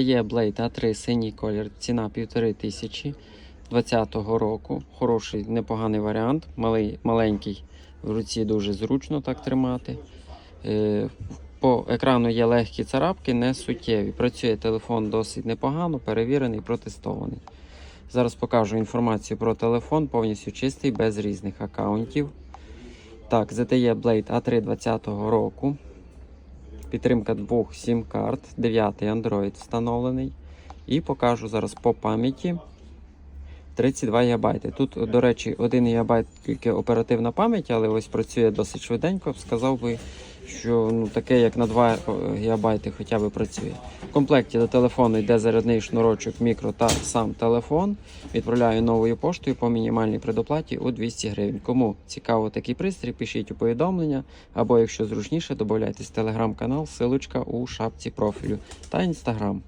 Є Blade A3 синій колір, ціна 1500 2020 року. Хороший, непоганий варіант. Малий, маленький, в руці дуже зручно так тримати. Е, По екрану є легкі царапки, не суттєві. Працює телефон досить непогано, перевірений, протестований. Зараз покажу інформацію про телефон, повністю чистий, без різних аккаунтів. Так, ZTE Blade A3 2020 року. Підтримка двох сим-карт, 9 Android встановлений. І покажу зараз по пам'яті 32 ГБ. Тут, до речі, 1 ГБ тільки оперативна пам'ять, але ось працює досить швиденько. Сказав би, що ну, таке, як на 2 ГБ хоча б працює. В комплекті до телефону йде зарядний шнурочок, мікро та сам телефон. Відправляю новою поштою по мінімальній предоплаті у 200 гривень. Кому цікаво такий пристрій, пишіть у повідомлення, або якщо зручніше, додайтесь телеграм-канал, силочка у шапці профілю та інстаграм.